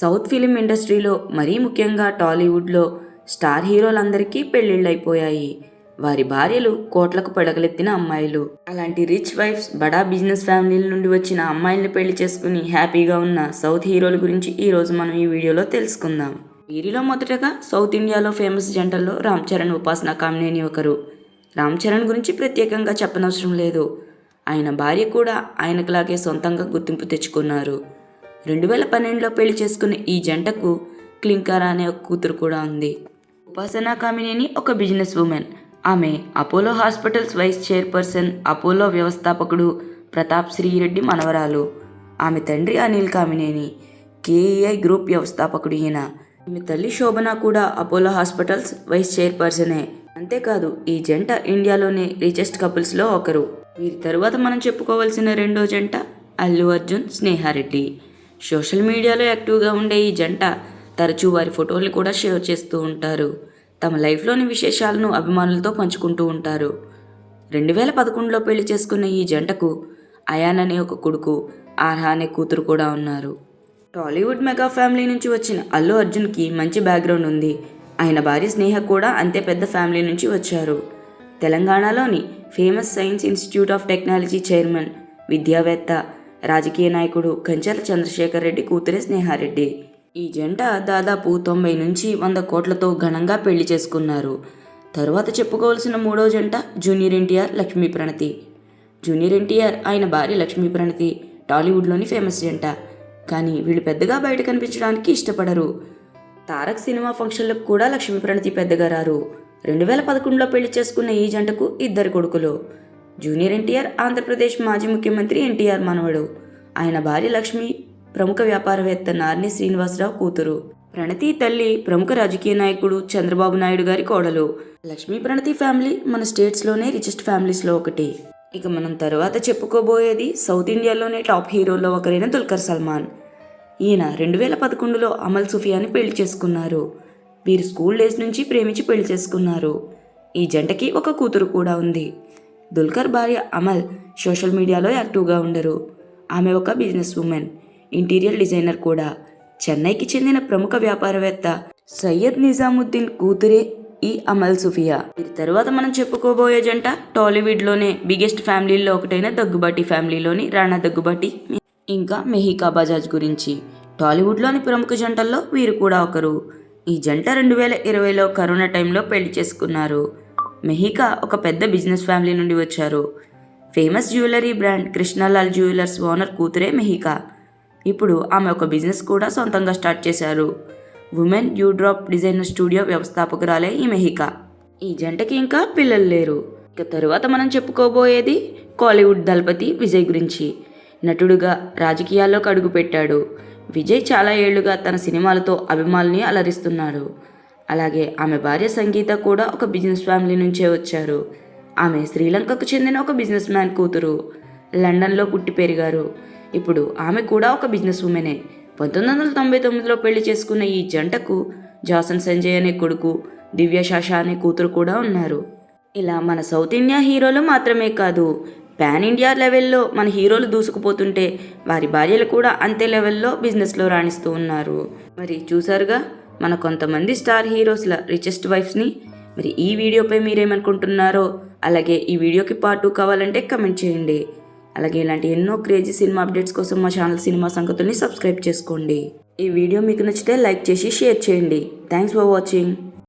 South film ఇండస్ట్రీలో మరీ ముఖ్యంగా టాలీవుడ్లో స్టార్ హీరోలందరికీ పెళ్ళిళ్ళైపోయాయి. వారి భార్యలు కోట్లకు పడగలెత్తిన అమ్మాయిలు. అలాంటి రిచ్ వైఫ్స్ బడా బిజినెస్ ఫ్యామిలీల నుండి వచ్చిన అమ్మాయిల్ని పెళ్ళి చేసుకుని హ్యాపీగా ఉన్న సౌత్ హీరోల గురించి ఈరోజు మనం ఈ వీడియోలో తెలుసుకుందాం. వీరిలో మొదటగా సౌత్ ఇండియాలో ఫేమస్ జంటల్లో రామ్ చరణ్ ఉపాసన కామినేని ఒకరు. రామ్ చరణ్ గురించి ప్రత్యేకంగా చెప్పనవసరం లేదు. ఆయన భార్య కూడా ఆయనకులాగే సొంతంగా గుర్తింపు తెచ్చుకున్నారు. రెండు వేల పన్నెండులో పెళ్ళి చేసుకున్న ఈ జంటకు క్లింకారా అనే ఒక కూతురు కూడా ఉంది. ఉపాసన కామినేని ఒక బిజినెస్ ఉమెన్. ఆమె Apollo hospitals vice chairperson Apollo వ్యవస్థాపకుడు ప్రతాప్ శ్రీరెడ్డి మనవరాలు. ఆమె తండ్రి అనిల్ కామినేని కేఈఐ గ్రూప్ వ్యవస్థాపకుడు ఈయన ఈమె తల్లి శోభన కూడా అపోలో హాస్పిటల్స్ వైస్ చైర్పర్సనే. అంతేకాదు ఈ జంట ఇండియాలోనే రిచెస్ట్ కపుల్స్లో ఒకరు. వీరి తరువాత మనం చెప్పుకోవాల్సిన రెండో జంట అల్లు అర్జున్ స్నేహారెడ్డి. సోషల్ మీడియాలో యాక్టివ్గా ఉండే ఈ జంట తరచూ వారి ఫోటోలు కూడా షేర్ చేస్తూ ఉంటారు. తమ లైఫ్లోని విశేషాలను అభిమానులతో పంచుకుంటూ ఉంటారు. రెండు వేల పదకొండులో పెళ్ళి చేసుకున్న ఈ జంటకు అయాన్ అనే ఒక కొడుకు ఆర్హా అనే కూతురు కూడా ఉన్నారు. టాలీవుడ్ మెగా ఫ్యామిలీ నుంచి వచ్చిన అల్లు అర్జున్కి మంచి బ్యాక్గ్రౌండ్ ఉంది. ఆయన భార్య స్నేహ కూడా అంతే పెద్ద ఫ్యామిలీ నుంచి వచ్చారు. తెలంగాణలోని famous science institute of technology chairman విద్యావేత్త రాజకీయ నాయకుడు కంచెల చంద్రశేఖర్ రెడ్డి కూతురే స్నేహారెడ్డి. ఈ జంట దాదాపు తొంభై నుంచి వంద కోట్లతో ఘనంగా పెళ్ళి చేసుకున్నారు. తరువాత చెప్పుకోవాల్సిన మూడో జంట జూనియర్ ఎన్టీఆర్ లక్ష్మీ ప్రణతి. జూనియర్ ఎన్టీఆర్ ఆయన భార్య లక్ష్మీ ప్రణతి టాలీవుడ్లోని ఫేమస్ జంట. కానీ వీళ్ళు పెద్దగా బయట కనిపించడానికి ఇష్టపడరు. తారక్ సినిమా ఫంక్షన్లకు కూడా లక్ష్మీ ప్రణతి పెద్దగా రారు. రెండు వేల పదకొండులో పెళ్ళి చేసుకున్న ఈ జంటకు ఇద్దరు కొడుకులు. జూనియర్ ఎన్టీఆర్ ఆంధ్రప్రదేశ్ మాజీ ముఖ్యమంత్రి ఎన్టీఆర్ మనవడు. ఆయన భార్య లక్ష్మి ప్రముఖ వ్యాపారవేత్త నార్ని శ్రీనివాసరావు కూతురు. ప్రణతి తల్లి ప్రముఖ రాజకీయ నాయకుడు చంద్రబాబు నాయుడు గారి కోడలు. లక్ష్మీ ప్రణతి ఫ్యామిలీ మన స్టేట్స్లోనే రిచెస్ట్ ఫ్యామిలీస్లో ఒకటి. ఇక మనం తర్వాత చెప్పుకోబోయేది సౌత్ ఇండియాలోనే టాప్ హీరోల్లో ఒకరైన దుల్కర్ సల్మాన్. ఈయన రెండు వేల పదకొండులో అమల్ సుఫియాని పెళ్ళి చేసుకున్నారు. వీరు స్కూల్ డేస్ నుంచి ప్రేమించి పెళ్ళి చేసుకున్నారు. ఈ జంటకి ఒక కూతురు కూడా ఉంది. దుల్కర్ భార్య అమల్ సోషల్ మీడియాలో యాక్టివ్గా ఉండరు. ఆమె ఒక బిజినెస్ ఉమెన్ ఇంటీరియర్ డిజైనర్ కూడా. చెన్నైకి చెందిన ప్రముఖ వ్యాపారవేత్త సయ్యద్ నిజాముద్దీన్ కూతురే ఈ అమల్ సుఫియా. వీరి తర్వాత మనం చెప్పుకోబోయే జంట టాలీవుడ్లోనే బిగ్గెస్ట్ ఫ్యామిలీల్లో ఒకటైన దగ్గుబాటి ఫ్యామిలీలోని రాణా దగ్గుబాటి ఇంకా మెహికా బజాజ్ గురించి. టాలీవుడ్లోని ప్రముఖ జంటల్లో వీరు కూడా ఒకరు. ఈ జంట రెండు వేల ఇరవైలో కరోనా టైంలో పెళ్ళి చేసుకున్నారు. మెహికా ఒక పెద్ద బిజినెస్ ఫ్యామిలీ నుండి వచ్చారు. Famous jewellery brand Krishnalal jewellers owner కూతురే మెహికా. ఇప్పుడు ఆమె ఒక బిజినెస్ కూడా సొంతంగా స్టార్ట్ చేశారు. Women you drop designer studio వ్యవస్థాపకురాలే ఈ మెహికా. ఈ జంటకి ఇంకా పిల్లలు లేరు. ఇక తరువాత మనం చెప్పుకోబోయేది కాలీవుడ్ దళపతి విజయ్ గురించి. నటుడుగా రాజకీయాల్లోకి అడుగుపెట్టాడు. విజయ్ చాలా ఏళ్ళుగా తన సినిమాలతో అభిమానుల్ని అలరిస్తున్నాడు అలాగే ఆమె భార్య సంగీత కూడా ఒక బిజినెస్ ఫ్యామిలీ నుంచే వచ్చారు. ఆమె శ్రీలంకకు చెందిన ఒక బిజినెస్ మ్యాన్ కూతురు లండన్లో పుట్టి పెరిగారు. ఇప్పుడు ఆమె కూడా ఒక బిజినెస్ ఉమెనే. పంతొమ్మిది వందల తొంభై తొమ్మిదిలో పెళ్ళి చేసుకున్న ఈ జంటకు జాసన్ సంజయ్ అనే కొడుకు దివ్య శాష అనే కూతురు కూడా ఉన్నారు. ఇలా మన సౌత్ ఇండియా హీరోలు మాత్రమే కాదు పాన్ ఇండియా లెవెల్లో మన హీరోలు దూసుకుపోతుంటే వారి భార్యలు కూడా అంతే లెవెల్లో బిజినెస్లో రాణిస్తూ ఉన్నారు. మరి చూసారుగా మన కొంతమంది స్టార్ హీరోస్ల రిచెస్ట్ వైఫ్స్ని మరి ఈ వీడియోపై మీరేమనుకుంటున్నారో అలాగే ఈ వీడియోకి పార్ట్ టూ కావాలంటే కమెంట్ చేయండి. అలాగే ఇలాంటి ఎన్నో క్రేజీ సినిమా అప్డేట్స్ కోసం మా ఛానల్ సినిమా సంగతుల్ని సబ్స్క్రైబ్ చేసుకోండి. ఈ వీడియో మీకు నచ్చితే లైక్ చేసి షేర్ చేయండి. Thanks for watching